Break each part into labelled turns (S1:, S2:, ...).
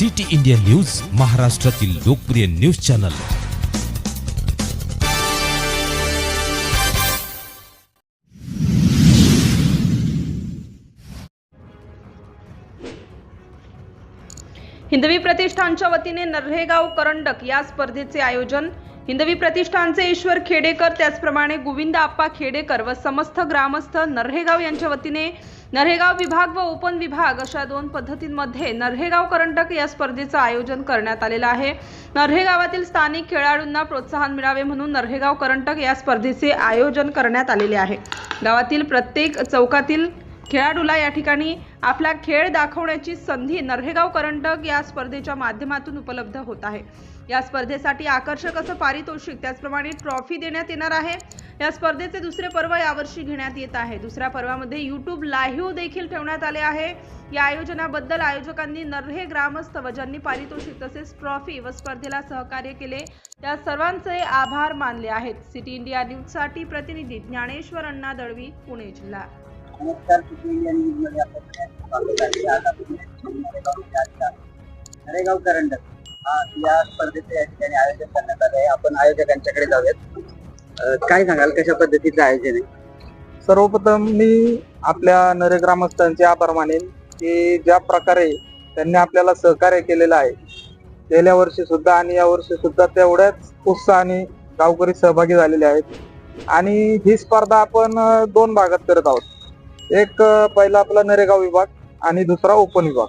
S1: City India news महाराष्ट्रातील लोकप्रिय news channel.
S2: हिंदवी प्रतिष्ठानच्या वतीने नर्हेगाव करंडक या स्पर्धेचे आयोजन हिंदवी प्रतिष्ठानचे ईश्वर खेडेकर त्याचप्रमाणे गोविंद आप्पा खेडेकर व समस्त ग्रामस्थ नरहेगाव यांच्या वतीने नरहेगाव विभाग व ओपन विभाग अशा दोन पद्धतींमध्ये नरहेगाव करंडक या स्पर्धेचं आयोजन करण्यात आलेलं आहे. नरहेगावातील स्थानिक खेळाडूंना प्रोत्साहन मिळावे म्हणून नरहेगाव करंटक या स्पर्धेचे आयोजन करण्यात आलेले आहे. गावातील प्रत्येक चौकातील खेळाडूला या ठिकाणी आपला खेळ दाखवण्याची संधी नर्हेगाव करंडक या स्पर्धेच्या माध्यमातून उपलब्ध होत आहे. या स्पर्धेसाठी आकर्षक असं पारितोषिक त्याचप्रमाणे ट्रॉफी देण्यात येणार आहे. या स्पर्धेचे दुसरे पर्व यावर्षी घेण्यात येत आहे. दुसऱ्या पर्वामध्ये यूट्यूब लाईव्ह देखील ठेवण्यात आले आहे. या आयोजनाबद्दल आयोजकांनी नर्हे ग्रामस्थ व ज्यांनी पारितोषिक तसेच ट्रॉफी व स्पर्धेला सहकार्य केले त्या सर्वांचे आभार मानले आहेत. सिटी इंडिया न्यूजसाठी प्रतिनिधी ज्ञानेश्वर अण्णा दळवी पुणे जिल्हा.
S3: नमस्कार सुखी इंडिया न्यूजमध्ये स्वागत आहे आज आपण नरेगाव करंडक. हा या स्पर्धेचे या ठिकाणी आयोजन करण्यात आले आहे आपण आयोजकांच्याकडे जाऊयात. काय सांगाल? कशा पद्धतीचं आयोजन आहे?
S4: सर्वप्रथम मी आपल्या नरे ग्रामस्थांचे आभार मानेन की ज्या प्रकारे त्यांनी आपल्याला सहकार्य केलेलं आहे. गेल्या वर्षी सुद्धा आणि या वर्षी सुद्धा तेवढ्याच उत्साहाने गावकरी सहभागी झालेले आहेत. आणि ही स्पर्धा आपण दोन भागात करत आहोत. एक पहिला आपला नरेगाव विभाग आणि दुसरा ओपन विभाग.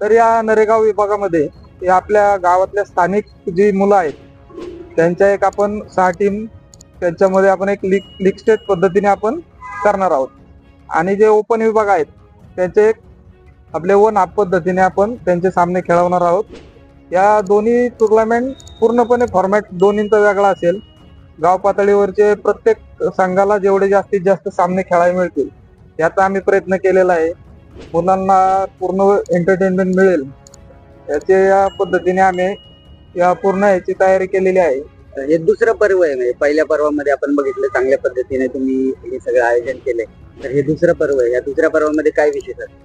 S4: तर या नरेगाव विभागामध्ये आपल्या गावातल्या स्थानिक जी मुलं आहेत त्यांच्या एक आपण सहा टीम त्यांच्यामध्ये आपण एक लिक लीग स्टेज पद्धतीने आपण करणार आहोत. आणि जे ओपन विभाग आहेत त्यांचे एक आपले वन आप पद्धतीने आपण त्यांचे सामने खेळवणार आहोत. या दोन्ही टुर्नामेंट पूर्णपणे फॉर्मॅट दोन्हींचा वेगळा असेल. गाव पातळीवरचे प्रत्येक संघाला जेवढे जास्तीत जास्त सामने खेळायला मिळतील याचा आम्ही प्रयत्न केलेला आहे. मुलांना पूर्ण एंटरटेनमेंट मिळेल. याचे या पद्धतीने आम्ही या पूर्ण याची तयारी केलेली आहे.
S3: हे दुसरं पर्व आहे म्हणजे पहिल्या पर्वामध्ये आपण बघितलं चांगल्या पद्धतीने तुम्ही हे सगळं आयोजन केलंय. तर हे दुसरं पर्व आहे. या दुसऱ्या पर्वामध्ये काय विशेष आहे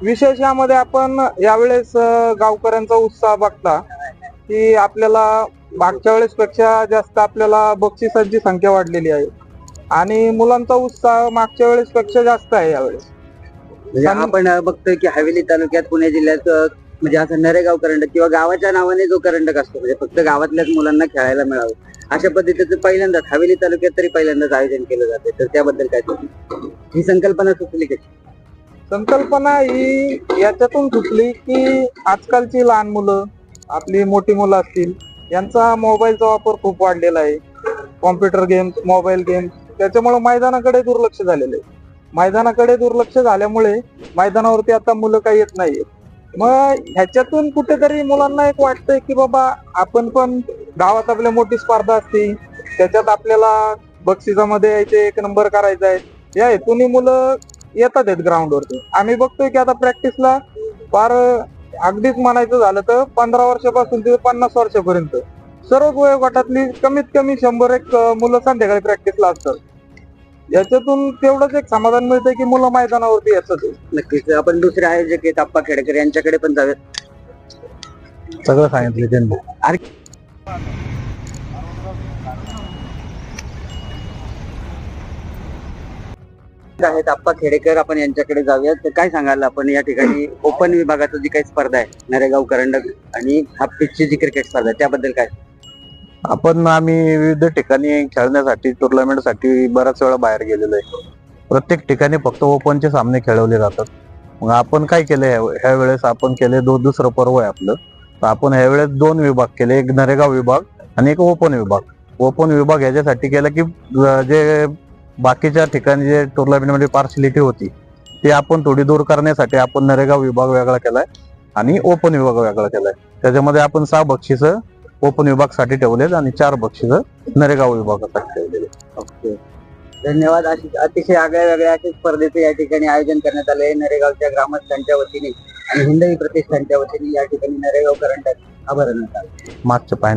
S4: विशेष यामध्ये आपण यावेळेस गावकऱ्यांचा उत्साह बघता की आपल्याला मागच्या वेळेस पेक्षा जास्त आपल्याला बक्षिसांची संख्या वाढलेली आहे. आणि मुलांचा उत्साह मागच्या वेळेस पेक्षा जास्त आहे यावेळेस.
S3: म्हणजे
S4: आणि-
S3: आपण बघतोय की हवेली तालुक्यात पुणे जिल्ह्यात अं, म्हणजे असं नरेगाव करंडक किंवा गावाच्या नावाने जो करंडक असतो म्हणजे फक्त गावातल्याच मुलांना खेळायला मिळावं. अशा पद्धतीचं पहिल्यांदाच हवेली तालुक्यात तरी पहिल्यांदाच आयोजन केलं जाते तर त्याबद्दल काय तुम्ही ही संकल्पना सुचली कशी?
S4: संकल्पना ही याच्यातून सुचली की आजकालची लहान मुलं आपली मोठी मुलं असतील यांचा मोबाईलचा वापर खूप वाढलेला आहे. कॉम्प्युटर गेम्स मोबाईल गेम्स त्याच्यामुळे मैदानाकडे दुर्लक्ष झालेलं आहे. मैदानाकडे दुर्लक्ष झाल्यामुळे मैदानावरती आता मुलं काही येत नाहीयेत. मग ह्याच्यातून कुठेतरी मुलांना एक वाटतंय की बाबा आपण पण गावात आपल्या मोठी स्पर्धा असते. त्याच्यात आपल्याला बक्षिसामध्ये यायचे एक नंबर करायचा आहे. या हेतून मुलं येतात आहेत ग्राउंडवरती. आम्ही बघतोय की आता प्रॅक्टिसला फार अगदीच म्हणायचं झालं तर पंधरा वर्षापासून ते पन्नास वर्षापर्यंत सर्व वयोगटातली कमीत कमी शंभर एक मुलं संध्याकाळी प्रॅक्टिसला असतात. याच्यातून तेवढंच एक समाधान मिळतंय की मुलं मैदानावरती येतात.
S3: नक्कीच. आपण दुसरे आयोजक आहेत आप्पा खेडकर यांच्याकडे पण जाऊयात.
S4: सगळं सांगितलं त्यांनी.
S3: आहेत आप्पा खेडेकर आपण यांच्याकडे जाऊयात. तर काय सांगाल आपण या ठिकाणी? ओपन विभागाचं जी काही स्पर्धा आहे नरेगाव करंडक आणि हाफ पिचची जी क्रिकेट स्पर्धा आहे, त्याबद्दल काय?
S4: आपण आम्ही विविध ठिकाणी खेळण्यासाठी टुर्नामेंटसाठी बऱ्याच वेळा बाहेर गेलेलो आहे. प्रत्येक ठिकाणी फक्त ओपनचे सामने खेळवले जातात. मग आपण काय केलं ह्या वेळेस आपण केले दो दुसरं पर्व आहे आपलं. तर आपण ह्या वेळेस दोन विभाग केले एक नरेगाव विभाग आणि एक ओपन विभाग. ओपन विभाग ह्याच्यासाठी केला की जे बाकीच्या ठिकाणी जे टुर्नामेंटमध्ये पार्शलिटी होती ती आपण थोडी दूर करण्यासाठी आपण नरेगाव विभाग वेगळा केलाय आणि ओपन विभाग वेगळा केलाय. त्याच्यामध्ये आपण सहा बक्षिसं ओपन विभागासाठी ठेवलेत आणि चार बक्षिस नरेगाव विभागासाठी ठेवलेले
S3: ओके. धन्यवाद. अशी अतिशय आगळ्या वेगळ्या अशा स्पर्धेचे या ठिकाणी आयोजन करण्यात आले आहे नरेगावच्या ग्रामस्थांच्या वतीने आणि हिंदवी प्रतिष्ठानच्या वतीने या ठिकाणी नरेगाव करंडक आभार
S4: मागच्या पाय